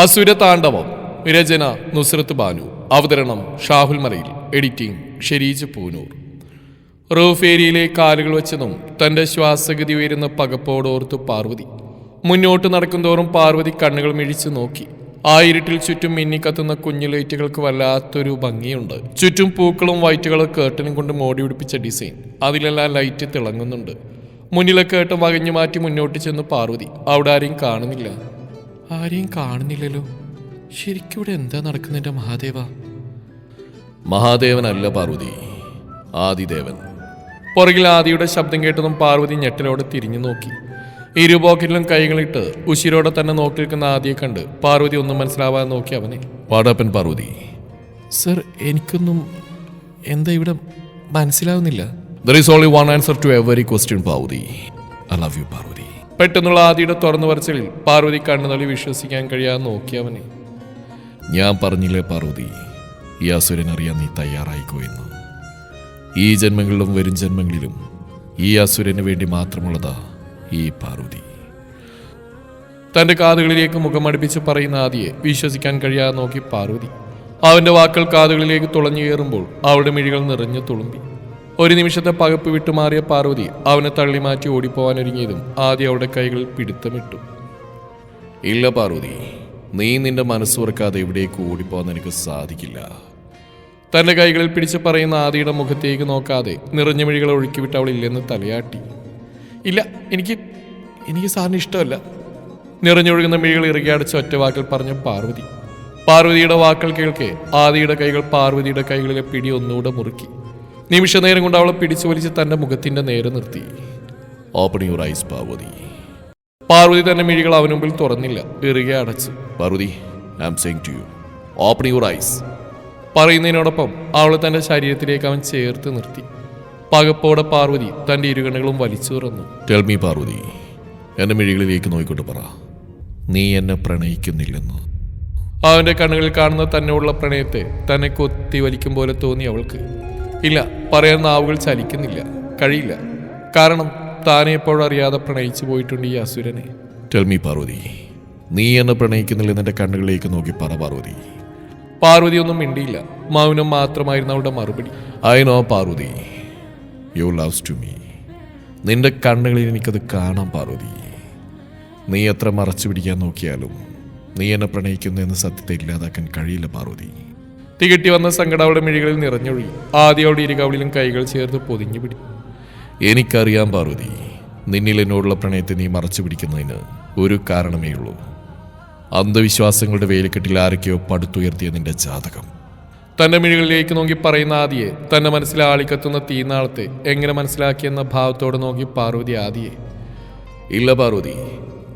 അസുര താണ്ഡവം രചന നുസ്രത്ത് ബാനു. അവതരണം ഷാഹുൽ മലയിൽ. എഡിറ്റിംഗ് ഷെരീജ് പൂനൂർ. റൂഫേരിയിലെ കാലുകൾ വെച്ചതും തന്റെ ശ്വാസഗതി ഉയരുന്ന പകപ്പോടോർത്ത് പാർവതി. മുന്നോട്ട് നടക്കുന്തോറും പാർവതി കണ്ണുകൾ മിഴിച്ചു നോക്കി. ആ ഇരുട്ടിൽ ചുറ്റും മിന്നിക്കത്തുന്ന കുഞ്ഞു ലൈറ്റുകൾക്ക് വല്ലാത്തൊരു ഭംഗിയുണ്ട്. ചുറ്റും പൂക്കളും വൈറ്റുകളും കേട്ടനും കൊണ്ട് മോടി പിടിപ്പിച്ച ഡിസൈൻ അതിലെല്ലാം ലൈറ്റ് തിളങ്ങുന്നുണ്ട്. മുന്നിലെ കേട്ടം വകഞ്ഞു മാറ്റി മുന്നോട്ട് ചെന്ന് പാർവതി. അവിടെ ആരെയും കാണുന്നില്ല. ആരെയും കാണുന്നില്ലല്ലോ. ശരിക്കും ഇവിടെ എന്താ നടക്കുന്നെന്റെ മഹാദേവ? മഹാദേവനല്ല പാർവതി ആദിദേവൻ. പുറകിൽ ആദിയുടെ ശബ്ദം കേട്ടതും പാർവതി ഞെട്ടലോടെ തിരിഞ്ഞു നോക്കി. ഇരു പോക്കറ്റിലും കൈകളിട്ട് ഉശിരോടെ തന്നെ നോക്കി നിൽക്കുന്ന ആദിയെ കണ്ട് പാർവതി ഒന്നും മനസ്സിലാവാതെ നോക്കി അവനെ. വാടാപ്പൻ പാർവതി. സർ എനിക്കൊന്നും എന്താ ഇവിടെ മനസ്സിലാവുന്നില്ല? There is only one answer to every question Parvathy. I love you Parvathy. പെട്ടെന്നുള്ള ആദിയുടെ തുറന്നു പറച്ചിലിൽ പാർവതി കണ്ണുനളി വിശ്വസിക്കാൻ കഴിയാതെ നോക്കി അവനെ ഞാൻ പറഞ്ഞില്ലേ പാർവതി ഈ അസുരൻ അറിയാൻ നീ തയ്യാറായിക്കോ എന്ന്. ഈ ജന്മങ്ങളിലും വരും ജന്മങ്ങളിലും ഈ അസുരന് വേണ്ടി മാത്രമുള്ളതാ ഈ പാർവതി. തന്റെ കാതുകളിലേക്ക് മുഖം അടുപ്പിച്ച് പറയുന്ന ആദിയെ വിശ്വസിക്കാൻ കഴിയാതെ നോക്കി പാർവതി. അവന്റെ വാക്കുകൾ കാതുകളിലേക്ക് തുളഞ്ഞു കയറുമ്പോൾ അവളുടെ മിഴികൾ നിറഞ്ഞു തുളുമ്പി. ഒരു നിമിഷത്തെ പകപ്പ് വിട്ടുമാറിയ പാർവതി അവനെ തള്ളി മാറ്റി ഓടിപ്പോവാനൊരുങ്ങിയതും ആദ്യം അവളുടെ കൈകൾ പിടുത്തമിട്ടു. ഇല്ല പാർവതി നീ നിന്റെ മനസ്സ് തുറക്കാതെ എവിടേക്ക് ഓടിപ്പോവാൻ എനിക്ക് സാധിക്കില്ല. തന്റെ കൈകളിൽ പിടിച്ച് പറയുന്ന ആദിയുടെ മുഖത്തേക്ക് നോക്കാതെ നിറഞ്ഞ മിഴികൾ ഒഴുക്കിവിട്ട് അവൾ ഇല്ലെന്ന് തലയാട്ടി. ഇല്ല എനിക്ക് എനിക്ക് സാറിന് ഇഷ്ടമല്ല. നിറഞ്ഞൊഴുകുന്ന മിഴികൾ ഇറുകിയടച്ച് ഒറ്റ വാക്കിൽ പറഞ്ഞ പാർവതി. പാർവതിയുടെ വാക്കുകൾ കേൾക്കെ ആദിയുടെ കൈകൾ പാർവതിയുടെ കൈകളിലെ പിടി ഒന്നുകൂടെ മുറുക്കി. നിമിഷ നേരം കൊണ്ട് അവളെ പിടിച്ചു വലിച്ച് തന്റെ മുഖത്തിന്റെ നേരെ നിർത്തി. Open your eyes Parvathy Parvathy തന്റെ മിഴികൾ അവന് മുമ്പിൽ തുറന്നില്ല ഇറുകെ അടച്ചു. Parvathy I am saying to you open your eyes പറയുന്നതിനോടൊപ്പം അവളെ തന്റെ ശരീരത്തിലേക്ക് അവൻ ചേർത്ത് നിർത്തി. പകപ്പോടെ പാർവതി തന്റെ ഇരുകണ്ണുകളും വലിച്ചു തുറന്നു. ടെൽ മീ പാർവതി എന്റെ മിഴികളിലേക്ക് നോക്കിക്കൊണ്ട് പറ. നീ എന്നെ പ്രണയിക്കുന്നില്ലെന്ന്. അവന്റെ കണ്ണുകളിൽ കാണുന്ന തന്നോടുള്ള പ്രണയത്തെ തന്നെ കൊത്തി വലിക്കും പോലെ തോന്നി അവൾക്ക്. ഇല്ല പറയാൻ നാവുകൾ ചലിക്കുന്നില്ല കഴിയില്ല. കാരണം താനെ എപ്പോഴും അറിയാതെ പ്രണയിച്ചു പോയിട്ടുണ്ട് ഈ അസുരനെ. ടെൽ മീ പാർവതി നീ എന്നെ പ്രണയിക്കുന്നില്ല നിന്റെ കണ്ണുകളിലേക്ക് നോക്കി പറ പാർവതി. പാർവതി ഒന്നും മിണ്ടിയില്ല. മൗനം മാത്രമായിരുന്നു അവളുടെ മറുപടി. I know Parvathy. You loves to me നിന്റെ കണ്ണുകളിൽ എനിക്കത് കാണാം പാർവതി. നീ എത്ര മറച്ചു പിടിക്കാൻ നോക്കിയാലും നീ എന്നെ പ്രണയിക്കുന്നു എന്ന സത്യത്തെ ഇല്ലാതാക്കാൻ കഴിയില്ല പാർവതി. തികട്ടി വന്ന സങ്കടം അവളുടെ മിഴികളിൽ നിറഞ്ഞൊഴുകി. ആദ്യം അവളുടെ ഇരുകവളിലും കൈകൾ ചേർത്ത് പൊതിഞ്ഞു പിടി. എനിക്കറിയാൻ പാർവതി നിന്നിൽ എന്നോടുള്ള പ്രണയത്തെ നീ മറച്ചു പിടിക്കുന്നതിന് ഒരു കാരണമേ ഉള്ളൂ. അന്ധവിശ്വാസങ്ങളുടെ വേലിക്കെട്ടിൽ ആരൊക്കെയോ പടുത്തുയർത്തിയ നിന്റെ ജാതകം. തന്റെ മിഴികളിലേക്ക് നോക്കി പറയുന്ന ആദിയെ തന്റെ മനസ്സിൽ ആളിക്കത്തുന്ന തീനാളത്തെ എങ്ങനെ മനസ്സിലാക്കിയെന്ന ഭാവത്തോടെ നോക്കി പാർവതി ആദിയെ. ഇല്ല പാർവതി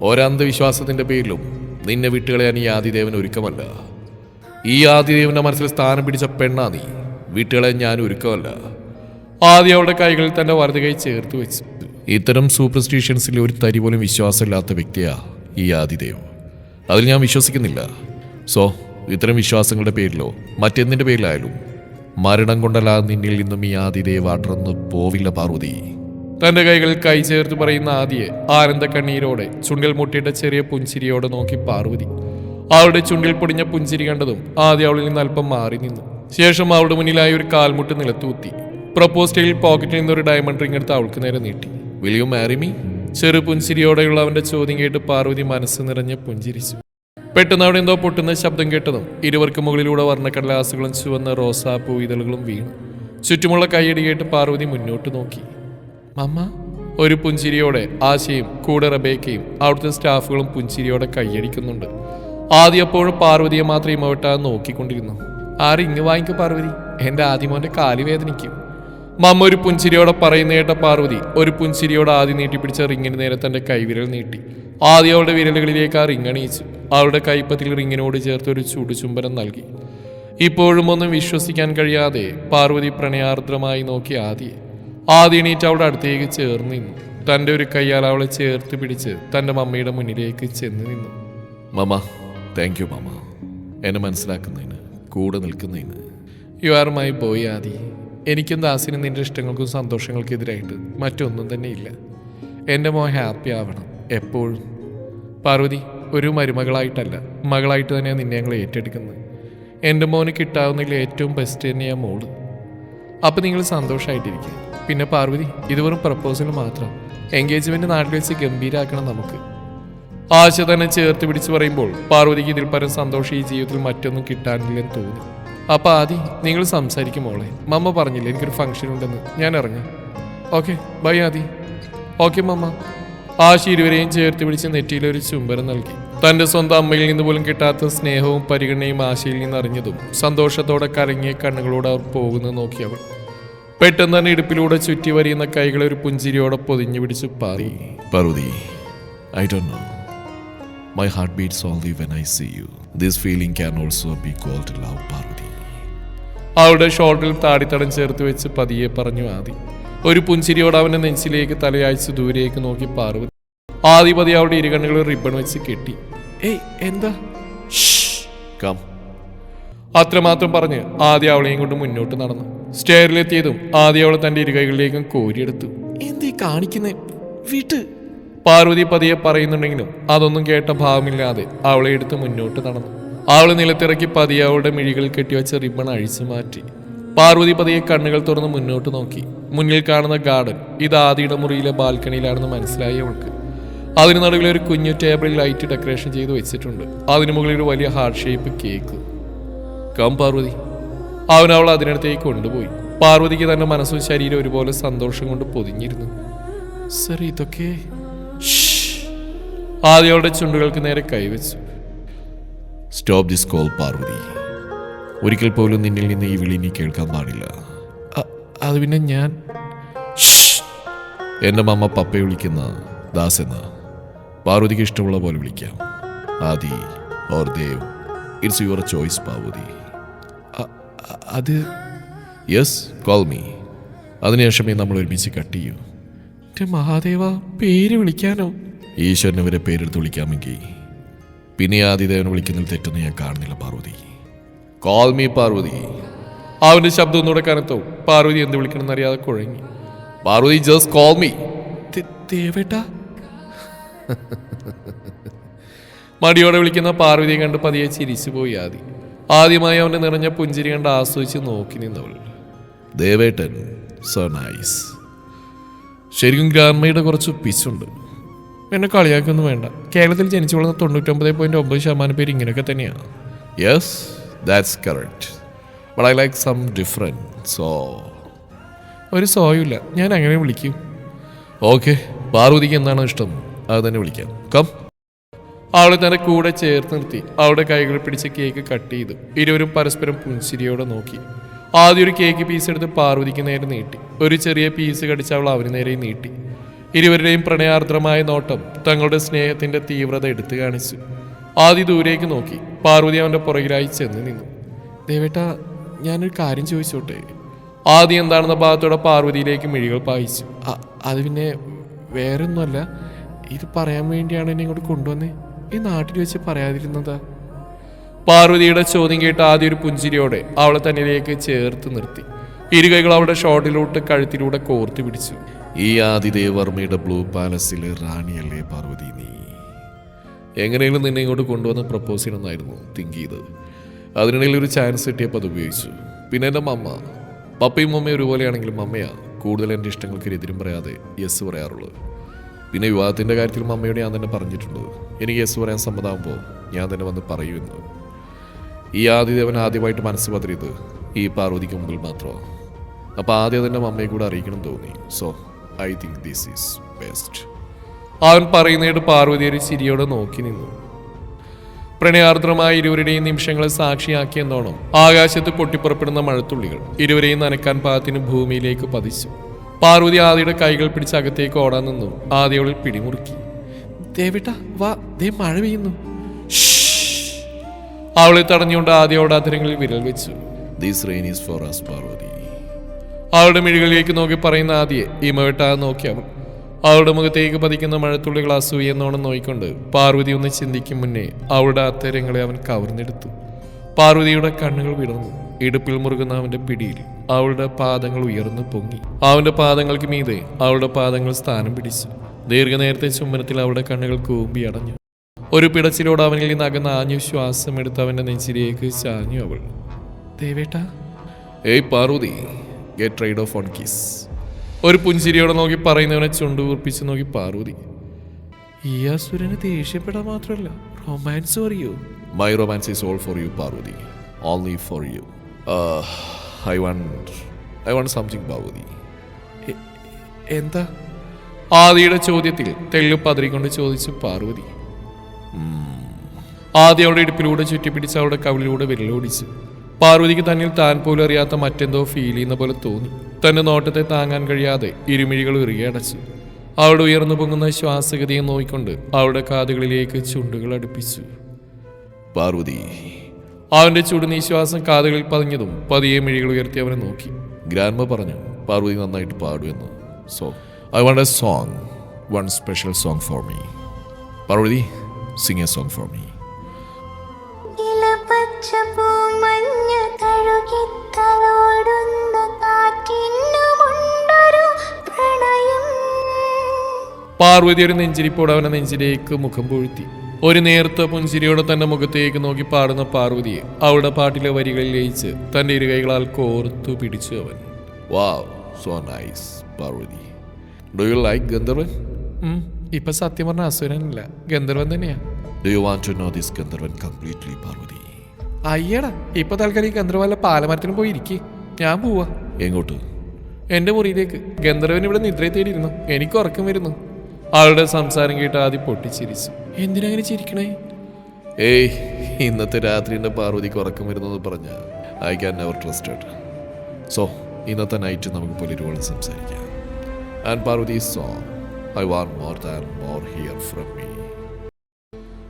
ഒരന്ധവിശ്വാസത്തിന്റെ പേരിലും നിന്നെ വിട്ടുകളയാൻ ഈ ആദിദേവൻ ഒരുക്കമല്ല. ഈ ആദിദേവന്റെ മനസ്സിൽ സ്ഥാനം പിടിച്ച പെണ്ണാ നീ. വീട്ടുകളെ ഞാൻ ഒരുക്കമല്ല. ആദ്യം അവളുടെ കൈകളിൽ തന്റെ വലത് കൈ ചേർത്ത് വെച്ചു. ഇത്തരം സൂപ്പർസ്റ്റിഷ്യൻസിൽ ഒരു തരി പോലും വിശ്വാസമില്ലാത്ത വ്യക്തിയാ ഈ ആദിദേവ്. അതിൽ ഞാൻ വിശ്വസിക്കുന്നില്ല. സോ ഇത്തരം വിശ്വാസങ്ങളുടെ പേരിലോ മറ്റെന്തിന്റെ പേരിലായാലും മരണം കൊണ്ടല്ലാതെ നിന്നിൽ നിന്നും ഈ ആദിദേവ് അടർന്ന് പോവില്ല പാർവതി. തന്റെ കൈകളിൽ കൈ ചേർത്ത് പറയുന്ന ആദിയെ ആനന്ദ കണ്ണീരോടെ ചുണ്ടിൽ മുട്ടിയിട്ട ചെറിയ പുഞ്ചിരിയോടെ നോക്കി പാർവതി. അവളുടെ ചുണ്ടിൽ പൊടിഞ്ഞ പുഞ്ചിരി കണ്ടതും ആദ്യം അവളിൽ നിന്ന് അല്പം മാറി നിന്നു. ശേഷം അവളുടെ മുന്നിലായി ഒരു കാൽമുട്ട് നിലത്തൂത്തി പ്രപ്പോസ്റ്റലിൽ പോക്കറ്റിൽ നിന്ന് ഒരു ഡയമണ്ട് റിംഗ് എടുത്ത് അവൾക്ക് നേരെ നീട്ടി. വിൽ യു മാരി മീ ചെറു പുഞ്ചിരിയോടെയുള്ള അവന്റെ ചോദ്യം കേട്ട് പാർവതി മനസ്സ് നിറഞ്ഞ് പുഞ്ചിരിച്ചു. പെട്ടെന്ന് അവിടെ എന്തോ പൊട്ടുന്ന ശബ്ദം കേട്ടതും ഇരുവർക്ക് മുകളിലൂടെ വർണക്കടലാസുകളും ചുവന്ന റോസാപ്പൂ ഇതളുകളും വീണു. ചുറ്റുമുള്ള കൈയടി കേട്ട് പാർവതി മുന്നോട്ട് നോക്കി. മമ്മ ഒരു പുഞ്ചിരിയോടെ ആശയും കൂടെ റബേക്കയും അവിടുത്തെ സ്റ്റാഫുകളും പുഞ്ചിരിയോടെ കൈയടിക്കുന്നുണ്ട്. ആദ്യം എപ്പോഴും പാർവതിയെ മാത്രം ഇമവട്ടാതെ നോക്കിക്കൊണ്ടിരുന്നു. ആ ഇങ്ങ് വാങ്ങിക്കും പാർവതി? എന്റെ ആദ്യമോന്റെ കാലി വേദനിക്കും. മമ്മ ഒരു പുഞ്ചിരിയോടെ പറയുന്ന കേട്ട പാർവതി ഒരു പുഞ്ചിരിയോടെ ആദ്യം നീട്ടിപ്പിടിച്ച റിങ്ങിന് നേരെ തന്റെ കൈവിരൽ നീട്ടി. ആദ്യം അവളുടെ വിരലുകളിലേക്ക് ആ റിങ് അണിയിച്ചു അവളുടെ കൈപ്പത്തിൽ റിങ്ങിനോട് ചേർത്ത് ഒരു ചുടുചുംബനം നൽകി. ഇപ്പോഴും ഒന്നും വിശ്വസിക്കാൻ കഴിയാതെ പാർവതി പ്രണയാർദ്രമായി നോക്കി ആദ്യെ. ആദ്യ എണീറ്റ് അവളുടെ അടുത്തേക്ക് ചേർന്ന് നിന്നു. തന്റെ ഒരു കൈയാൽ അവളെ ചേർത്ത് പിടിച്ച് തന്റെ മമ്മയുടെ മുന്നിലേക്ക് ചെന്ന് നിന്നു. മമ്മ താങ്ക് യു മാമ. എന്നെ മനസ്സിലാക്കുന്നതിന് കൂടെ നിൽക്കുന്നതിന്. You are my boy Adi. എനിക്കും ദാസിനും നിന്റെ ഇഷ്ടങ്ങൾക്കും സന്തോഷങ്ങൾക്കും എതിരായിട്ട് മറ്റൊന്നും തന്നെ ഇല്ല. എന്റെ മോൻ ഹാപ്പി ആവണം എപ്പോഴും. പാർവതി ഒരു മരുമകളായിട്ടല്ല മകളായിട്ട് തന്നെയാണ് നിന്നെ ഞങ്ങൾ ഏറ്റെടുക്കുന്നത്. എന്റെ മോന് കിട്ടാവുന്നതിൽ ഏറ്റവും ബെസ്റ്റ് തന്നെയാണ് മോൾ. അപ്പം നിങ്ങൾ സന്തോഷമായിട്ടിരിക്കുക പിന്നെ പാർവതി ഇത് വെറും പ്രപ്പോസൽ മാത്രം. എൻഗേജ്മെന്റ് നാട്ടിൽ വെച്ച് ഗംഭീരാക്കണം നമുക്ക്. ആശ തന്നെ ചേർത്ത് പിടിച്ച് പറയുമ്പോൾ പാർവതിക്ക് ഇതിൽ പരം സന്തോഷം ഈ ജീവിതത്തിൽ മറ്റൊന്നും കിട്ടാനില്ലെന്ന് തോന്നി. അപ്പൊ ആദി നിങ്ങൾ സംസാരിക്കും മോളെ. മമ്മ പറഞ്ഞില്ലേ എനിക്കൊരു ഫംഗ്ഷൻ ഉണ്ടെന്ന്. ഞാൻ ഇറങ്ങാം. Okay bye Adi. Okay mamma. Asha ഇരുവരെയും ചേർത്ത് പിടിച്ച് നെറ്റിയിൽ ഒരു ചുംബനം നൽകി. തന്റെ സ്വന്തം അമ്മയിൽ നിന്ന് പോലും കിട്ടാത്ത സ്നേഹവും പരിഗണനയും ആശയിൽ നിന്ന് അറിഞ്ഞതും സന്തോഷത്തോടെ കരങ്ങിയ കണ്ണുകളോട് അവർ പോകുന്നത് നോക്കി അവൾ. പെട്ടെന്ന് തന്നെ ഇടുപ്പിലൂടെ ചുറ്റി വരിയുന്ന കൈകളെ ഒരു പുഞ്ചിരിയോടെ പൊതിഞ്ഞു പിടിച്ച് പാറി. Parvathy I do. My heart beats only when I see you. This feeling can also be called love, Parvati. അവളുടെ ഷോൾഡറിൽ താടിത്തടം ചേർത്ത് വെച്ച് പതിയെ പറഞ്ഞു ആദി. ഒരു പുഞ്ചിരിയോട് അവന്റെ നെഞ്ചിലേക്ക് തലയാഴ്ച ദൂരേക്ക് നോക്കി പാർവതി. ആദി പതി അവളുടെ ഇരുകണ്ണുകളിൽ റിബൺ വെച്ച് കെട്ടി. ഏയ് എന്താ? കം. അത്രമാത്രം പറഞ്ഞ് ആദ്യ അവളെയും കൊണ്ട് മുന്നോട്ട് നടന്നു. സ്റ്റെയറിലെത്തിയതും ആദ്യ അവളെ തന്റെ ഇരുകൈകളിലേക്കും കോരിയെടുത്തു. എന്തീ കാണിക്കുന്നേ? വീട്ട് പാർവതി പതിയെ പറയുന്നുണ്ടെങ്കിലും അതൊന്നും കേട്ട ഭാവമില്ലാതെ അവളെ എടുത്ത് മുന്നോട്ട് നടന്നു. അവളെ നിലത്തിറക്കി പതിയെ അവളുടെ മിഴികൾ കെട്ടിവെച്ച റിബൺ അഴിച്ചു മാറ്റി. പാർവതി പതിയെ കണ്ണുകൾ തുറന്ന് മുന്നോട്ട് നോക്കി. മുന്നിൽ കാണുന്ന ഗാർഡൻ ഇത് ആദിയുടെ മുറിയിലെ ബാൽക്കണിയിലാണെന്ന് മനസ്സിലായി അവൾക്ക്. അതിന് നടുവിൽ ഒരു കുഞ്ഞു ടേബിളിൽ ലൈറ്റ് ഡെക്കറേഷൻ ചെയ്ത് വെച്ചിട്ടുണ്ട്. അതിന് മുകളിൽ ഒരു വലിയ heart shape cake. Come Parvathy. അവൻ അവൾ അതിനടുത്തേക്ക് കൊണ്ടുപോയി. പാർവതിക്ക് തന്റെ മനസ്സും ശരീരം ഒരുപോലെ സന്തോഷം കൊണ്ട് പൊതിഞ്ഞിരുന്നു. സർ ഇതൊക്കെ ആദ്യം അവളുടെ ചുണ്ടുകൾക്ക് നേരെ കൈവച്ചു. Stop this call Parvathy. ഒരിക്കൽ പോലും നിന്നിൽ നിന്ന് ഈ വിളി നീ കേൾക്കാൻ പാടില്ല. അത് പിന്നെ ഞാൻ? എന്റെ മമ്മ പപ്പയെ വിളിക്കുന്ന ദാസ് എന്ന. പാർവതിക്ക് ഇഷ്ടമുള്ള പോലെ വിളിക്കാം. Adi or Dev. It's your choice Parvathy. അത്? യെസ് കോൾ മീ അതിനുശേഷമേ നമ്മൾ ഒരുമിച്ച് കട്ട് ചെയ്യൂ. എന്റെ മഹാദേവ പേര് വിളിക്കാനോ? ഈശ്വരനെ വരെ പേരെടുത്ത് വിളിക്കാമെങ്കിൽ പിന്നെ ആദിദേവനെ വിളിക്കുന്നതിൽ തെറ്റൊന്നും ഞാൻ കാണുന്നില്ല പാർവതി. Call me Parvathi. അവന്റെ ശബ്ദം ഒന്നുകൂടെ കനത്തോ? പാർവതി എന്ത് വിളിക്കണം എന്നറിയാതെ കുഴങ്ങി. Parvathi just call me ദേവേട്ട. മടിയോടെ വിളിക്കുന്ന പാർവതിയെ കണ്ട് പതിയെ ചിരിച്ചു പോയി ആദി. ആദ്യമായി അവന്റെ നിറഞ്ഞ പുഞ്ചിരി കണ്ട് ആസ്വദിച്ച് നോക്കി നിന്നവൾ. ദേവേട്ടൻ സോ നൈസ് ശരിക്കും ഗ്രാമയുടെ കുറച്ച് പിച്ചുണ്ട് എന്നെ കളിയാക്കൊന്നും വേണ്ട. കേരളത്തിൽ ജനിച്ചു വളർന്ന തൊണ്ണൂറ്റൊമ്പത് പോയിന്റ് ഒമ്പത് ശതമാനം പേര് ഇങ്ങനെയൊക്കെ തന്നെയാണ് yes that's correct but I like some different so ഒരു സോയുമില്ല. ഞാൻ അങ്ങനെ വിളിക്കും. ഓക്കെ പാർവതിക്ക് എന്താണ് ഇഷ്ടം? അത് തന്നെ വിളിക്കാം. കം അവളെ തന്നെ കൂടെ ചേർത്ത് നിർത്തി. അവളുടെ കൈകൾ പിടിച്ച് കേക്ക് കട്ട് ചെയ്തു. ഇരുവരും പരസ്പരം പുൻസിരിയോടെ നോക്കി. ആദ്യം ഒരു കേക്ക് പീസ് എടുത്ത് പാർവതിക്ക് നേരെ നീട്ടി. ഒരു ചെറിയ പീസ് കടിച്ച് അവൾ അവന് നേരെ നീട്ടി. ഇരുവരുടെയും പ്രണയാർദ്രമായ നോട്ടം തങ്ങളുടെ സ്നേഹത്തിന്റെ തീവ്രത എടുത്തു കാണിച്ചു. ആദ്യ ദൂരേക്ക് നോക്കി. പാർവതി അവന്റെ പുറകിലായി ചെന്ന് നിന്നു. ദേവേട്ട ഞാനൊരു കാര്യം ചോദിച്ചോട്ടെ? ആദ്യം എന്താണെന്ന ഭാഗത്തോടെ പാർവതിയിലേക്ക് മിഴികൾ പായിച്ചു. അത് പിന്നെ വേറെ ഒന്നുമല്ല ഇത് പറയാൻ വേണ്ടിയാണ് എന്നെ ഇങ്ങോട്ട് കൊണ്ടുവന്നേ. ഈ നാട്ടിൽ വെച്ച് പറയാതിരുന്നതാ. പാർവതിയുടെ ചോദ്യം കേട്ട് ആദ്യ ഒരു പുഞ്ചിരിയോടെ അവളെ തന്നിലേക്ക് ചേർത്ത് നിർത്തി. ഇരുകൈകൾ അവളുടെ ഷോട്ടിലോട്ട് കഴുത്തിലൂടെ കോർത്ത് പിടിച്ചു. ഈ ആദിദേവർമ്മയുടെ ബ്ലൂ പാലസിലെ റാണിയല്ലേ പാർവതി നീ? എങ്ങനെയെങ്കിലും നിന്നെ ഇങ്ങോട്ട് കൊണ്ടുവന്ന പ്രപ്പോസ് ചെയ്യണമെന്നായിരുന്നു തിങ്ക് ചെയ്തത്. അതിനിടയിൽ ഒരു ചാൻസ് കിട്ടിയപ്പോൾ അത് ഉപയോഗിച്ചു. പിന്നെ എന്റെ മമ്മ. പപ്പയും മമ്മയും ഒരുപോലെയാണെങ്കിലും മമ്മയാ. കൂടുതൽ എന്റെ ഇഷ്ടങ്ങൾക്ക് എതിരും പറയാതെ യെസ് പറയാറുള്ളത് പിന്നെ വിവാഹത്തിന്റെ കാര്യത്തിൽ മമ്മയോട് ഞാൻ തന്നെ പറഞ്ഞിട്ടുണ്ട്. എനിക്ക് യെസ് പറയാൻ സമ്മതമാകുമ്പോൾ ഞാൻ തന്നെ വന്ന് പറയുമെന്ന് ഈ ആദിദേവൻ ആദ്യമായിട്ട് മനസ്സ് പതറിയത് ഈ പാർവതിക്ക് മുമ്പിൽ മാത്രമാണ് അപ്പോൾ ആദ്യം തന്നെ മമ്മയെ കൂടെ അറിയിക്കണം തോന്നി. So I think this is best അവൻ പറയുന്നതായിട്ട് പാർവതി ഒരു ചിരിയോടെ നോക്കി നിന്നു. പ്രണയാർദ്രമായ ഇരുവരുടെയും നിമിഷങ്ങളെ സാക്ഷിയാക്കിയെന്നോണം ആകാശത്ത് പൊട്ടിപ്പുറപ്പെടുന്ന മഴത്തുള്ളികൾ ഇരുവരെയും നനക്കാൻ പാകത്തിന് ഭൂമിയിലേക്ക് പതിച്ചു. പാർവതി ആദിയുടെ കൈകൾ പിടിച്ച് അകത്തേക്ക് ഓടാൻ നിന്നു. ആദിയോളിൽ പിടിമുറുക്കി. ദേവിട്ട വാ ദേ മഴ പെയ്യുന്നു. അവളെ തടഞ്ഞുകൊണ്ട് ആദ്യ അതിരങ്ങളിൽ വിരൽ വെച്ചു. This rain is for us Parvathy അവളുടെ മിഴികളിലേക്ക് നോക്കി പറയുന്ന ആദ്യെ ഇമവെട്ടാതെ നോക്കി അവൾ. അവളുടെ മുഖത്തേക്ക് പതിക്കുന്ന മഴത്തുള്ളികൾ അസൂയെന്നോണം നോയിക്കൊണ്ട് പാർവതി ഒന്ന് ചിന്തിക്കും മുന്നേ അവളുടെ അത്തരങ്ങളെ അവൻ കവർന്നെടുത്തു. പാർവതിയുടെ കണ്ണുകൾ വിടർന്നു. ഇടുപ്പിൽ മുറുകുന്ന അവന്റെ പിടിയിൽ അവളുടെ പാദങ്ങൾ ഉയർന്നു പൊങ്ങി. അവന്റെ പാദങ്ങൾക്ക് മീതെ അവളുടെ പാദങ്ങൾ സ്ഥാനം പിടിച്ചു. ദീർഘനേരത്തെ ചുമനത്തിൽ അവളുടെ കണ്ണുകൾ കൂമ്പി അടഞ്ഞു ഒരു പിടച്ചിലോട് അവനിൽ നിന്ന് അകന്ന ആഞ്ഞു ശ്വാസം എടുത്ത് അവന്റെ നെഞ്ചിലേക്ക് ചാഞ്ഞു അവൾ. ദേവേട്ട. Hey Parvathy get ride of on kiss ഒരു പുഞ്ചിരിയോടെ നോക്കി പറയുന്നവനെ ചുണ്ടുകൂർപ്പിച്ച് നോക്കി പാർവതി ഈ അസുരന് ദേഷ്യപ്പെടാൻ മാത്രമല്ല റൊമാൻസും അറിയോ. My romance is all for you Parvathy only for you I want I want something Parvathy. എന്താ? ആദിയുടെ ചോദ്യത്തിൽ തെല്ലു പതറിക്കൊണ്ട് ചോദിച്ചു പാർവതി ആദ്യ അവളുടെ ഇടുപ്പിലൂടെ ചുറ്റിപ്പിടിച്ച് അവളുടെ കവിളിലൂടെ വിരലോടിച്ച്. പാർവതിക്ക് തന്നിൽ താൻ പോലും അറിയാത്ത മറ്റെന്തോ ഫീൽ ചെയ്യുന്ന പോലെ തോന്നി. തന്റെ നോട്ടത്തെ താങ്ങാൻ കഴിയാതെ ഇരുമിഴികൾ ഇറുകിയടച്ചു അവളുടെ ഉയർന്നു പൊങ്ങുന്ന ശ്വാസഗതിയെ നോക്കിക്കൊണ്ട് അവളുടെ കാതുകളിലേക്ക് ചുണ്ടുകൾ അടുപ്പിച്ചു. പാർവതി. അവന്റെ ചുടുനീശ്വാസം കാതുകളിൽ പതിഞ്ഞതും പതിയെ മിഴികൾ ഉയർത്തി അവനെ നോക്കി. ഗ്രാൻഡ്മ പറഞ്ഞു പാർവതി നന്നായിട്ട് പാടു എന്ന്. So I want a song one special song for me Parvathy. Sing a song for me Parvathy ഒരു നെഞ്ചിരിപ്പോടെ അവനെ നെഞ്ചിലേക്ക് മുഖം പൊഴുത്തി. ഒരു നേർത്ത പുഞ്ചിരിയോടെ തന്റെ മുഖത്തേക്ക് നോക്കി പാടുന്ന പാർവതിയെ അവളുടെ പാട്ടിലെ വരികളിൽ ലയിച്ച് തന്റെ ഇരുകൈകളാൽ കോർത്തു പിടിച്ചു അവൻ. Wow so nice Parvathy. Do you like Gandharvan ഇപ്പൊ സത്യം പറഞ്ഞ അസുരനല്ല. ഗന്ധർവൻ തന്നെയാ. പാർവതി. അയ്യടാ ഇപ്പൊ തൽക്കാലം ഈ ഗന്ധർവല്ല പാലമരത്തിന് പോയി ഇരിക്കി. ഞാൻ പോവാ. എങ്ങോട്ട്? എന്റെ മുറിയിലേക്ക്. ഗന്ധർവൻ ഇവിടെ നിദ്രയെ തേടിയിരുന്നു. എനിക്ക് ഉറക്കം വരുന്നു. ആളുടെ സംസാരം കേട്ട് ആദ്യം പൊട്ടിച്ചിരിച്ചു. എന്തിനങ്ങനെ ചിരിക്കണേ? ഏയ് ഇന്നത്തെ രാത്രി എന്റെ പാർവതിക്ക് ഉറക്കം വരുന്നെന്ന് പറഞ്ഞ I can never trusted so ഇന്നത്തെ നൈറ്റ് നമുക്ക് പുലരുവോളം സംസാരിക്കാം. And Parvathy so I want more than more hear from me.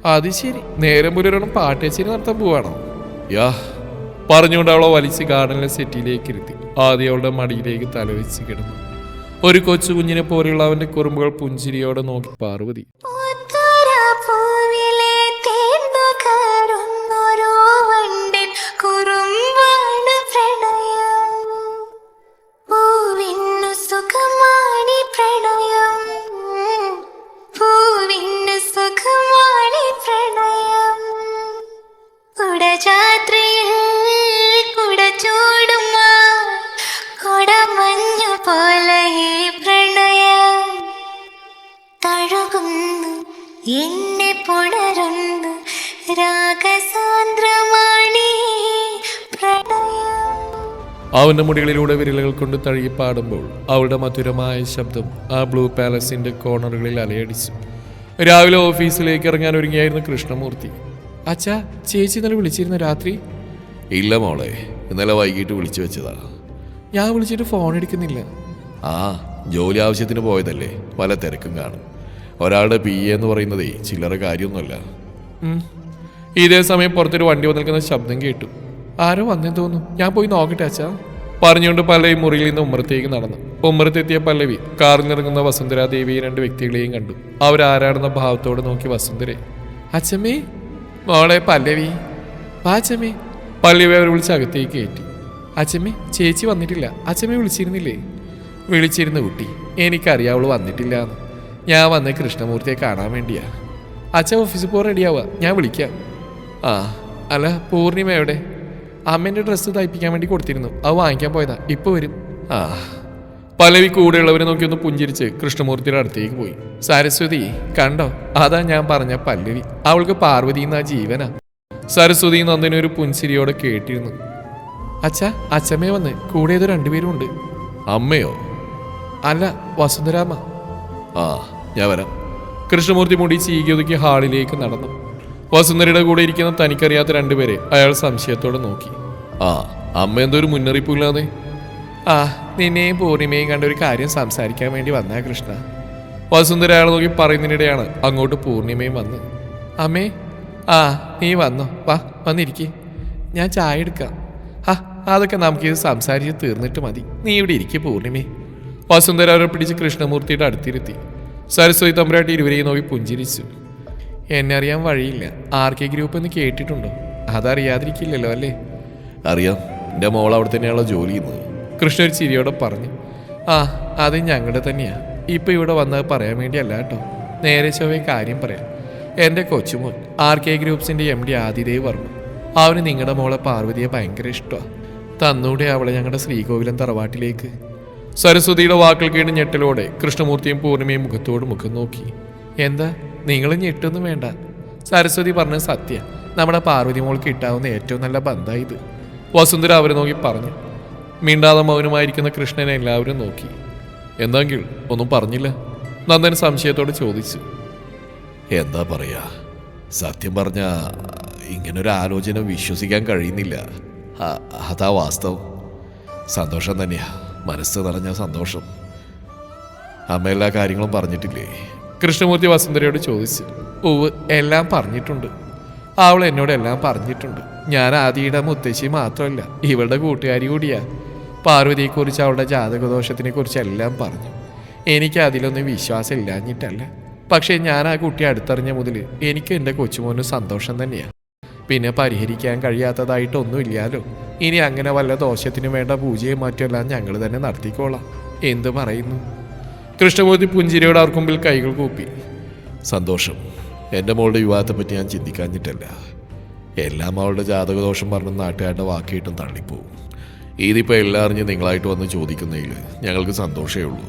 അത് ശരി. നേരം പുലരണം പാട്ടേച്ചിരി നടത്താൻ പോവാണോ? യാ. പറഞ്ഞുകൊണ്ട് അവളെ വലിച്ച് ഗാർഡനിലെ സെറ്റിയിലേക്ക് ഇരുത്തി ആദ്യം അവളുടെ മടിയിലേക്ക് തലവെച്ച് കിടന്നു. ഒരു കൊച്ചു കുഞ്ഞിനെ പോലെയുള്ള അവന്റെ കുറുമ്പുകൾ പുഞ്ചിരിയോടെ നോക്കി പാർവതി. പോലെ ഈ പ്രണയം തഴുകുന്നു എന്നെ പുണരുന്നു. രാഗസാന്ദ്രമാണി പ്രണയം. അവന്റെ മുടികളിലൂടെ വിരലുകൾ കൊണ്ട് തഴുകി പാടുമ്പോൾ അവളുടെ മധുരമായ ശബ്ദം ആ ബ്ലൂ പാലസിന്റെ കോർണറുകളിൽ അലയടിച്ചു. രാവിലെ ഓഫീസിലേക്ക് ഇറങ്ങാൻ ഒരുങ്ങിയായിരുന്നു കൃഷ്ണമൂർത്തി. അച്ഛാ ചേച്ചി ഇന്നലെ വിളിച്ചിരുന്ന രാത്രി? ഇല്ല മോളെ ഇന്നലെ വൈകിട്ട് വിളിച്ചു വെച്ചതാ. ഞാൻ വിളിച്ചിട്ട് ഫോൺ എടുക്കുന്നില്ല. ആ ജോലി ആവശ്യത്തിന് പോയതല്ലേ. പല തിരക്കും കാണും. ഒരാളുടെ പി എ എന്ന് പറയുന്നതേ ചില്ലറ കാര്യമൊന്നുമല്ല. ഇതേ സമയം പുറത്തൊരു വണ്ടി വന്ന് നിൽക്കുന്ന ശബ്ദം കേട്ടു. ആരോ വന്നെന്ന് തോന്നുന്നു. ഞാൻ പോയി നോക്കട്ടെ അച്ഛാ. പറഞ്ഞുകൊണ്ട് പല്ലവി മുറിയിൽ നിന്ന് ഉമ്മറത്തേക്ക് നടന്നു. ഉമ്മറത്തെത്തിയ പല്ലവി കാറിൽ നിറങ്ങുന്ന വസുന്ധര ദേവിയെ രണ്ട് വ്യക്തികളെയും കണ്ടു. അവരാരാടുന്ന ഭാവത്തോടെ നോക്കി വസുന്ധരെ. അച്ഛമ്മേ. മോളെ പല്ലവി. വാ അച്ഛമ്മേ. പല്ലവി അവർ വിളിച്ച് അകത്തേക്ക് കയറ്റി. അച്ഛമ്മേ ചേച്ചി വന്നിട്ടില്ല. അച്ഛമ്മേ വിളിച്ചിരുന്നില്ലേ? വിളിച്ചിരുന്നു കുട്ടി എനിക്കറിയാം അവൾ വന്നിട്ടില്ല എന്ന് ഞാൻ വന്ന് കൃഷ്ണമൂർത്തിയെ കാണാൻ വേണ്ടിയാ. അച്ഛൻ ഓഫീസിൽ പോകാൻ റെഡിയാവുക ഞാൻ വിളിക്കാം. ആ അല്ല പൂർണിമ എവിടെ? അമ്മേന്റെ ഡ്രസ്സ് തയ്പ്പിക്കാൻ വേണ്ടി കൊടുത്തിരുന്നു. അത് വാങ്ങിക്കാൻ പോയതാ. ഇപ്പൊ വരും. ആ പലവി കൂടെയുള്ളവരെ നോക്കി ഒന്ന് പുഞ്ചിരിച്ച് കൃഷ്ണമൂർത്തിയുടെ അടുത്തേക്ക് പോയി. സരസ്വതി കണ്ടോ? അതാ ഞാൻ പറഞ്ഞ പല്ലവി. അവൾക്ക് പാർവതി എന്നാ ജീവനാ. സരസ്വതി നന്ദിനൊരു പുഞ്ചിരിയോടെ കേട്ടിരുന്നു. അച്ഛ അച്ഛമ്മേ വന്ന് കൂടെ ഏതോ രണ്ടുപേരും ഉണ്ട് അമ്മയോ? അല്ല വസുന്ധരാമ ആ ഞാൻ വരാം. കൃഷ്ണമൂർത്തി മുടി ചീകിയൊതുക്കി ഹാളിലേക്ക് നടന്നു. വസുന്ധരയുടെ കൂടെ ഇരിക്കുന്ന തനിക്കറിയാത്ത രണ്ടുപേരെ അയാൾ സംശയത്തോടെ നോക്കി. ആ അമ്മ എന്തോ ഒരു മുന്നറിയിപ്പില്ലാതെ ആ നിന്നെയും പൂർണിമയും കണ്ട ഒരു കാര്യം സംസാരിക്കാൻ വേണ്ടി വന്നാ കൃഷ്ണ. വസുന്ധര അയാൾ നോക്കി പറയുന്നതിനിടെയാണ് അങ്ങോട്ട് പൂർണിമയും വന്ന്. അമ്മേ ആ നീ വന്നോ. വാ വന്നിരിക്കേ. ഞാൻ ചായ എടുക്കാം. ആ അതൊക്കെ നമുക്കിത് സംസാരിച്ച് തീർന്നിട്ട് മതി. നീ ഇവിടെ ഇരിക്കും പൂർണിമേ. വസുന്ധര അവരെ പിടിച്ച് കൃഷ്ണമൂർത്തിയുടെ അടുത്തിരുത്തി. സരസ്വതി തമ്പുരാട്ടി ഇരുവരെയും നോക്കി പുഞ്ചിരിച്ചു. എന്നെ അറിയാൻ വഴിയില്ല. ആർ കെ ഗ്രൂപ്പ് എന്ന് കേട്ടിട്ടുണ്ടോ? അതറിയാതിരിക്കില്ലല്ലോ അല്ലേ? അറിയാം. എന്റെ മോൾ അവിടെ തന്നെയാണല്ലോ ജോലി ചെയ്യുന്നത്. കൃഷ്ണ ഒരു ചിരിയോടെ പറഞ്ഞു. ആ അത് ഞങ്ങളുടെ തന്നെയാ. ഇപ്പം ഇവിടെ വന്നത് പറയാൻ വേണ്ടിയല്ല കേട്ടോ. നേരെ ചൊവ്വേ കാര്യം പറയാം. എന്റെ കൊച്ചുമോൻ ആർ കെ ഗ്രൂപ്പ്സിന്റെ എം ഡി ആദിദേവ് വർമ്മ. അവന് നിങ്ങളുടെ മോളെ പാർവതിയെ ഭയങ്കര ഇഷ്ടമാണ് തന്നൂടെ അവളെ ഞങ്ങളുടെ ശ്രീകോവിലം തറവാട്ടിലേക്ക്. സരസ്വതിയുടെ വാക്കുകൾ കേട്ട് ഞെട്ടലോടെ കൃഷ്ണമൂർത്തിയും പൂർണിമയും മുഖത്തോട് മുഖം നോക്കി. എന്താ? നിങ്ങൾ ഞെട്ടൊന്നും വേണ്ട. സരസ്വതി പറഞ്ഞ സത്യ. നമ്മുടെ പാർവതി മോൾക്ക് കിട്ടാവുന്ന ഏറ്റവും നല്ല ബന്ധമാണ് ഇത്. വസുന്ധര അവരെ നോക്കി പറഞ്ഞു. മിണ്ടാതെ മൗനമായിരിക്കുന്ന കൃഷ്ണനെ എല്ലാവരും നോക്കി. എന്തെങ്കിൽ ഒന്നും പറഞ്ഞില്ല. നന്ദൻ സംശയത്തോട് ചോദിച്ചു. എന്താ പറയാ? സത്യം പറഞ്ഞ ഇങ്ങനൊരു ആലോചന വിശ്വസിക്കാൻ കഴിയുന്നില്ല. അതാ വാസ്തവം. സന്തോഷം തന്നെയാ. മനസ്സ് നിറഞ്ഞ സന്തോഷം. അമ്മ എല്ലാ കാര്യങ്ങളും പറഞ്ഞിട്ടില്ലേ? കൃഷ്ണമൂർത്തി വസുന്ധരയോട് ചോദിച്ചു. ഓവ് എല്ലാം പറഞ്ഞിട്ടുണ്ട്. അവൾ എന്നോട് എല്ലാം പറഞ്ഞിട്ടുണ്ട്. ഞാൻ ആദിയുടെ മുത്തശ്ശി മാത്രമല്ല ഇവളുടെ കൂട്ടുകാരി കൂടിയാ. പാർവതിയെക്കുറിച്ച് അവളുടെ ജാതകദോഷത്തിനെ കുറിച്ച് എല്ലാം പറഞ്ഞു. എനിക്ക് അതിലൊന്നും വിശ്വാസം ഇല്ലാഞ്ഞിട്ടല്ല പക്ഷേ ഞാൻ ആ കുട്ടിയെ അടുത്തറിഞ്ഞ മുതൽ എനിക്ക് എന്റെ കൊച്ചുമോനും സന്തോഷം തന്നെയാണ് പിന്നെ പരിഹരിക്കാൻ കഴിയാത്തതായിട്ടൊന്നുമില്ലാലോ ഇനി അങ്ങനെ വല്ല ദോഷത്തിനും വേണ്ട പൂജയും മറ്റുമെല്ലാം ഞങ്ങൾ തന്നെ നടത്തിക്കോളാം. എന്ത് പറയുന്നു? കൃഷ്ണമൂർത്തി പുഞ്ചിരിയോട് അവർക്ക് മുമ്പിൽ കൈകൾ കൂപ്പി. സന്തോഷം. എന്റെ മോളുടെ വിവാഹത്തെ പറ്റി ഞാൻ ചിന്തിക്കാഞ്ഞിട്ടല്ല. എല്ലാം അവളുടെ ജാതകദോഷം പറഞ്ഞ് നാട്ടുകാരുടെ വാക്കിയിട്ടും തള്ളിപ്പോവും. ഇതിപ്പോൾ എല്ലാം അറിഞ്ഞ് നിങ്ങളായിട്ട് വന്ന് ചോദിക്കുന്നതിൽ ഞങ്ങൾക്ക് സന്തോഷമേ ഉള്ളൂ.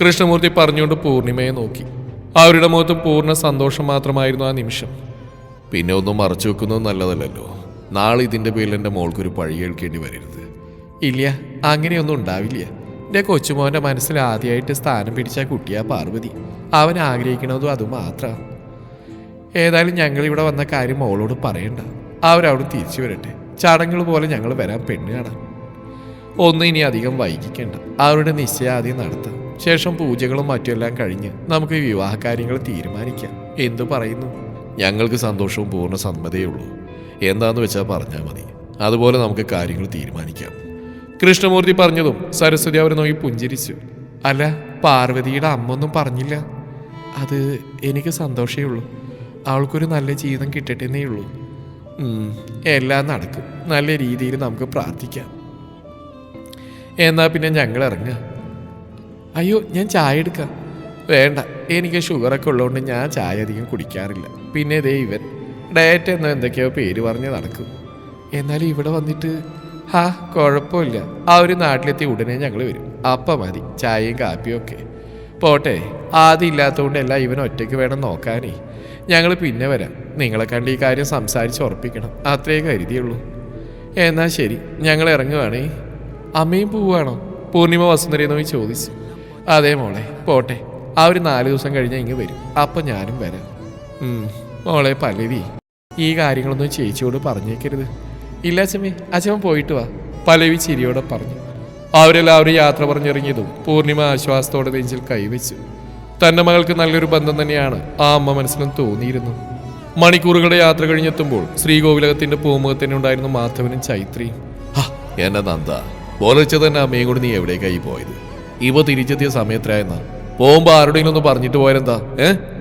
കൃഷ്ണമൂർത്തി പറഞ്ഞുകൊണ്ട് പൂർണിമയെ നോക്കി. അവരുടെ മുഖത്ത് പൂർണ സന്തോഷം മാത്രമായിരുന്നു ആ നിമിഷം. പിന്നെ ഒന്നും മറച്ചു വെക്കുന്നത് നല്ലതല്ലല്ലോ. നാളെ ഇതിന്റെ പേരിൽ എന്റെ മോൾക്കൊരു പഴി കേൾക്കേണ്ടി വരരുത്. ഇല്ല അങ്ങനെയൊന്നും ഉണ്ടാവില്ല. എന്റെ കൊച്ചുമോന്റെ മനസ്സിൽ ആദ്യമായിട്ട് സ്ഥാനം പിടിച്ച കുട്ടിയാ പാർവതി. അവൻ ആഗ്രഹിക്കണതും അത് മാത്രമാണ് ഏതായാലും ഞങ്ങൾ ഇവിടെ വന്ന കാര്യം മോളോട് പറയണ്ട. അവരവിടെ തിരിച്ചു വരട്ടെ. ചടങ്ങുകൾ പോലെ ഞങ്ങൾ വരാൻ പെണ്ണ് കാണാം. ഒന്നും ഇനി അധികം വൈകിക്കേണ്ട. അവരുടെ നിശ്ചയാദ്യം നടത്താം. ശേഷം പൂജകളും മറ്റുമെല്ലാം കഴിഞ്ഞ് നമുക്ക് വിവാഹ കാര്യങ്ങൾ തീരുമാനിക്കാം. എന്തു പറയുന്നു? ഞങ്ങൾക്ക് സന്തോഷവും പൂർണ സന്മതയേ ഉള്ളൂ. എന്താന്ന് വെച്ചാൽ പറഞ്ഞാൽ മതി. അതുപോലെ നമുക്ക് കാര്യങ്ങൾ തീരുമാനിക്കാം. കൃഷ്ണമൂർത്തി പറഞ്ഞതും സരസ്വതി അവരെ നോക്കി പുഞ്ചിരിച്ചു. അല്ല പാർവതിയുടെ അമ്മ ഒന്നും പറഞ്ഞില്ല. അത് എനിക്ക് സന്തോഷമേ ഉള്ളൂ. അവൾക്കൊരു നല്ല ജീവിതം കിട്ടട്ടെന്നേ ഉള്ളൂ. എല്ലാം നടക്കും. നല്ല രീതിയിൽ നമുക്ക് പ്രാർത്ഥിക്കാം. എന്നാൽ പിന്നെ ഞങ്ങൾ ഇറങ്ങുക അയ്യോ ഞാൻ ചായ എടുക്കാം. വേണ്ട എനിക്ക് ഷുഗറൊക്കെ ഉള്ളതുകൊണ്ട് ഞാൻ ചായ അധികം കുടിക്കാറില്ല. പിന്നെ ദേ ഇവൻ. ഡയറ്റ് എന്നോ എന്തൊക്കെയോ പേര് പറഞ്ഞ് നടക്കും. എന്നാലും ഇവിടെ വന്നിട്ട് ഹാ കുഴപ്പമില്ല. ആ ഒരു നാട്ടിലെത്തി ഉടനെ ഞങ്ങൾ വരും. അപ്പം മതി ചായയും കാപ്പിയും ഒക്കെ. പോട്ടെ ആദ്യം എല്ലാം ഇവൻ ഒറ്റയ്ക്ക് വേണം നോക്കാനേ. ഞങ്ങൾ പിന്നെ വരാം. നിങ്ങളെ കണ്ട് ഈ കാര്യം സംസാരിച്ച് ഉറപ്പിക്കണം. അത്രേ കരുതിയുള്ളൂ. എന്നാൽ ശരി ഞങ്ങൾ ഇറങ്ങുവാണേ. അമ്മയും പോവുകയാണോ? പൂർണിമ വസുന്ധരയെ നോക്കി ചോദിച്ചു. അതേ മോളെ പോട്ടെ. ആ ഒരു നാല് ദിവസം കഴിഞ്ഞാൽ ഇങ്ങ് വരും. അപ്പം ഞാനും വരാം. മോളെ പല്ലവി ഈ കാര്യങ്ങളൊന്നും ചേച്ചിയോട് പറഞ്ഞേക്കരുത്. ഇല്ല അച്ഛമ്മേ അച്ഛമ്മ പോയിട്ട് വാ. പല്ലവി ചിരിയോടെ പറഞ്ഞു. അവരെല്ലാവരും യാത്ര പറഞ്ഞിറങ്ങിയതും പൂർണിമ ആശ്വാസത്തോടെ നെഞ്ചിൽ കൈവച്ചു. തന്റെ മകൾക്ക് നല്ലൊരു ബന്ധം തന്നെയാണ് ആ അമ്മ മനസ്സിലും തോന്നിയിരുന്നു. മണിക്കൂറുകളുടെ യാത്ര കഴിഞ്ഞെത്തുമ്പോൾ ശ്രീകോവിലകത്തിന്റെ പൂമുഖത്തിന് ഉണ്ടായിരുന്നു മാധവനും ചൈത്രിയും എന്നെ നന്ദ. ബോധിച്ച തന്നെ അമ്മയും കൂടി നീ എവിടേക്കായി പോയത്? ഇവ തിരിച്ചെത്തിയ സമയത്തായെന്നാ പോകുമ്പോ ആരുടെയെങ്കിലും ഒന്ന് പറഞ്ഞിട്ട് പോയാലെന്താ? ഏ?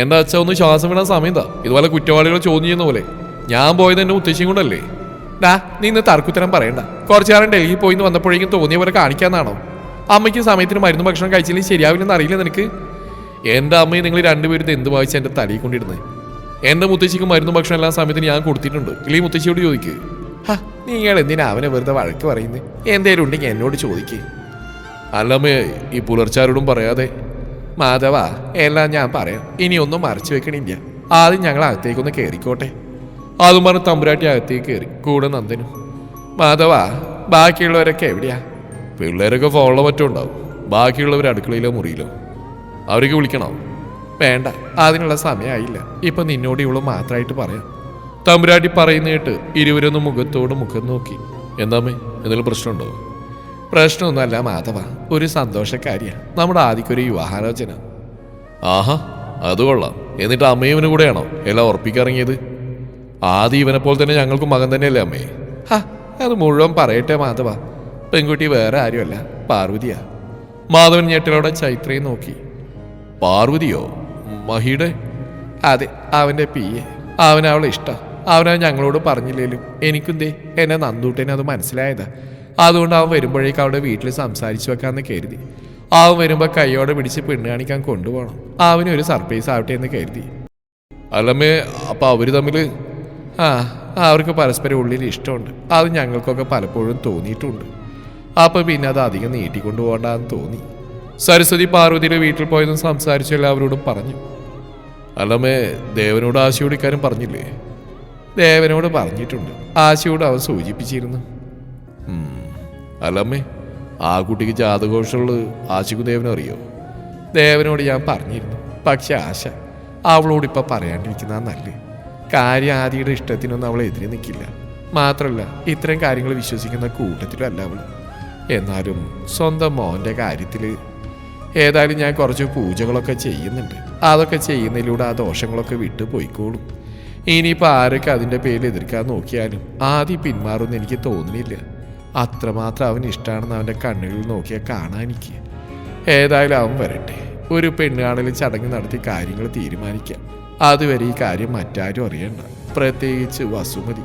എന്റെ അച്ഛ ഒന്ന് ശ്വാസം വിടാൻ സമയം താ ഇതുപോലെ കുറ്റവാളികൾ ചോദ്യം ചെയ്യുന്ന പോലെ. ഞാൻ പോയത് എന്റെ മുത്തശ്ശിയും കൊണ്ടല്ലേ? ഡാ നീ ഇന്ന് തർക്കുത്തരം പറയണ്ട. കുറച്ചു നേരം ഡൽഹി പോയിന്ന് വന്നപ്പോഴേക്കും തോന്നിയ പോലെ കാണിക്കാന്നാണോ? അമ്മയ്ക്ക് സമയത്തിന് മരുന്ന് ഭക്ഷണം കഴിച്ചില്ലെങ്കിൽ ശരിയാവില്ലെന്ന് അറിയില്ല നിനക്ക്? എന്റെ അമ്മയും നിങ്ങൾ രണ്ടുപേരും എന്ത് വായിച്ച് എന്റെ തലയിൽ കൊണ്ടിരുന്നത് എന്റെ മുത്തശ്ശിക്ക് മരുന്ന് ഭക്ഷണം എല്ലാ സമയത്തിന് ഞാൻ കൊടുത്തിട്ടുണ്ട്. ഇല്ലെങ്കിൽ മുത്തശ്ശിയോട് ചോദിക്ക്. ഹാ നിങ്ങൾ എന്തിനാ അവനെ വെറുതെ വഴക്ക് പറയുന്നത് എന്തേലും ഉണ്ടെങ്കിൽ എന്നോട് ചോദിക്കേ. അല്ലമ്മേ ഈ പുലർച്ചാരോടും പറയാതെ മാധവ എല്ലാം ഞാൻ പറയാം. ഇനി ഒന്നും മറച്ചു വെക്കണില്ല. ആദ്യം ഞങ്ങൾ അകത്തേക്കൊന്ന് കയറിക്കോട്ടെ അതും പറഞ്ഞ് തമ്പുരാട്ടി അകത്തേക്ക് കയറി കൂടെ നന്ദനും. മാധവ ബാക്കിയുള്ളവരൊക്കെ എവിടെയാ? പിള്ളേരൊക്കെ ഫോണിലോ മറ്റോ ഉണ്ടാവും. ബാക്കിയുള്ളവർ അടുക്കളയിലോ മുറിയിലോ. അവർക്ക് വിളിക്കണോ? വേണ്ട അതിനുള്ള സമയമായില്ല ഇപ്പൊ നിന്നോട് ഇവൾ മാത്രമായിട്ട് പറയാം. തമ്പുരാട്ടി പറയുന്ന കേട്ട് ഇരുവരൊന്നും മുഖത്തോട് മുഖം നോക്കി. എന്താമേ എന്തെങ്കിലും പ്രശ്നമുണ്ടോ? പ്രശ്നമൊന്നുമല്ല മാധവ. ഒരു സന്തോഷക്കാരിയ. നമ്മുടെ ആദ്യക്കൊരു വിവാഹാലോചന ആഹാ അത് കൊള്ളാം. എന്നിട്ട് അമ്മയും കൂടെയാണോ? എല്ലാം ഉറപ്പിക്കിറങ്ങിയത് ആദ്യം ഇവനെ പോലെ തന്നെ ഞങ്ങൾക്ക് മകൻ തന്നെയല്ലേ അമ്മേ? ഹാ അത് മുഴുവൻ പറയട്ടെ മാധവ. പെൺകുട്ടി വേറെ ആരുമല്ല പാർവതിയാ. മാധവൻ ഞെട്ടിലോടെ ചൈത്രയെ നോക്കി. പാർവതിയോ? മഹിയുടെ? അതെ അവന്റെ പി എ. അവൻ അവളെ ഇഷ്ടം. അവനവൻ ഞങ്ങളോട് പറഞ്ഞില്ലേലും എനിക്കും ദേ എന്നെ നന്ദൂട്ടനെ അത് മനസ്സിലായതാ. അതുകൊണ്ട് അവൻ വരുമ്പോഴേക്കും അവിടെ വീട്ടിൽ സംസാരിച്ചു വെക്കാമെന്ന് കരുതി. അവൻ വരുമ്പോൾ കൈയോടെ പിടിച്ച് പെണ്ണ് കാണിക്കാൻ കൊണ്ടുപോകണം. അവന് ഒരു സർപ്രൈസ് ആവട്ടെ എന്ന് കരുതി. അല്ലമ്മേ അപ്പോൾ അവർ തമ്മിൽ ആ അവർക്ക് പരസ്പരം ഉള്ളിൽ ഇഷ്ടമുണ്ട്. അത് ഞങ്ങൾക്കൊക്കെ പലപ്പോഴും തോന്നിയിട്ടുണ്ട്. അപ്പോൾ പിന്നെ അത് അധികം നീട്ടിക്കൊണ്ടു പോകണ്ടെന്ന് തോന്നി. സരസ്വതി പാർവതിയുടെ വീട്ടിൽ പോയതും സംസാരിച്ചു എല്ലാവരോടും പറഞ്ഞു. അല്ലമ്മേ ദേവനോട് ആശി കുടിക്കാനും പറഞ്ഞില്ലേ? ദേവനോട് പറഞ്ഞിട്ടുണ്ട്. ആശയോട് അവൻ സൂചിപ്പിച്ചിരുന്നു. അല്ലമ്മേ ആ കുട്ടിക്ക് ജാതകോഷമുള്ളത് ആശിക്കു ദേവനും അറിയോ? ദേവനോട് ഞാൻ പറഞ്ഞിരുന്നു. പക്ഷെ ആശ അവളോട് ഇപ്പം പറയാണ്ടിരിക്കുന്ന നല്ല കാര്യം ആദിയുടെ ഇഷ്ടത്തിനൊന്നും അവൾ എതിരെ നിൽക്കില്ല മാത്രമല്ല ഇത്തരം കാര്യങ്ങൾ വിശ്വസിക്കുന്ന കൂട്ടത്തിലല്ല അവൾ എന്നാലും സ്വന്തം മോന്റെ കാര്യത്തിൽ ഏതായാലും ഞാൻ കുറച്ച് പൂജകളൊക്കെ ചെയ്യുന്നുണ്ട്. അതൊക്കെ ചെയ്യുന്നതിലൂടെ ആ ദോഷങ്ങളൊക്കെ വിട്ടു പോയിക്കോളും. ഇനിയിപ്പോൾ ആരൊക്കെ അതിന്റെ പേരിൽ എതിർക്കാൻ നോക്കിയാലും ആദ്യം പിന്മാറുമെന്ന് എനിക്ക് തോന്നുന്നില്ല. അത്രമാത്രം അവന് ഇഷ്ടമാണെന്ന് അവന്റെ കണ്ണുകളിൽ നോക്കിയാൽ കാണാൻ എനിക്ക്. ഏതായാലും അവൻ വരട്ടെ. ഒരു പെണ്ണുകാണലിൽ ചടങ്ങ് നടത്തി കാര്യങ്ങൾ തീരുമാനിക്കാം. അതുവരെ ഈ കാര്യം മറ്റാരും അറിയണ്ട. പ്രത്യേകിച്ച് വസുമതി.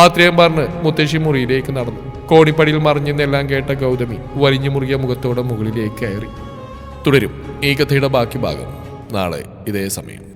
അത്രയും പറഞ്ഞ് മുത്തശ്ശി മുറിയിലേക്ക് നടന്നു. കോണിപ്പടിയിൽ മറിഞ്ഞെന്നെല്ലാം കേട്ട ഗൗതമി വലിഞ്ഞു മുറിയ മുഖത്തോടെ മുകളിലേക്ക് കയറി. തുടരും. ഈ കഥയുടെ ബാക്കി ഭാഗം നാളെ ഇതേ സമയം.